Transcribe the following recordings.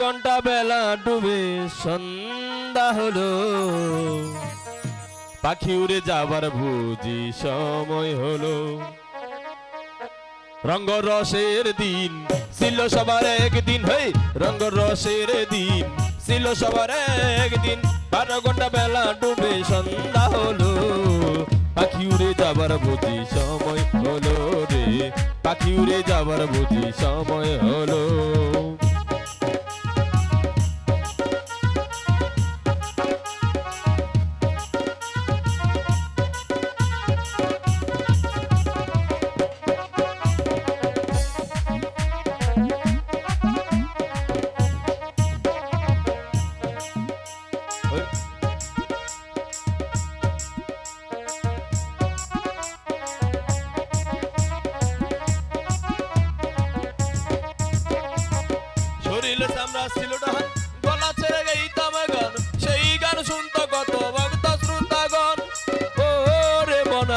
ঘণ্টা বেলা ডুবে সন্ধ্যা হলো। পাখি উড়ে যাবার বুঝি সময় হলো। রঙ্গ রসের দিন ছিল সবার একদিন। হেই রঙ্গ রসের দিন ছিল সবার একদিন। বারো ঘণ্টা বেলা ডুবে সন্ধ্যা হলো। পাখি উড়ে যাবার বুঝি সময় হলো রে। পাখি উড়ে যাবার বুঝি সময় হলো।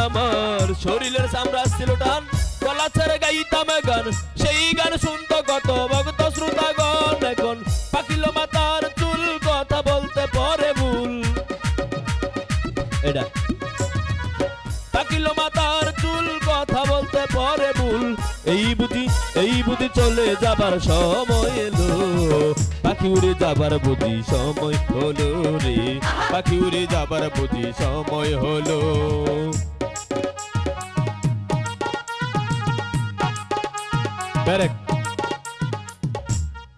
আমার, শরীরের চামড়া ছিল ডান গলা ছেড়ে গাইতাম গান। সেই গান শুনতো কত ভক্ত শ্রোতাগণ। এখন পাকিল মাতার চুল কথা বলতে পরে ভুল। এটা। পরে ভুল। এই বুঝি এই বুঝি চলে যাবার সময় এলো। পাখি উড়ে যাবার বুঝি সময় হলো রে। পাখি উড়ে যাবার বুঝি সময় হলো। ব্যারেক।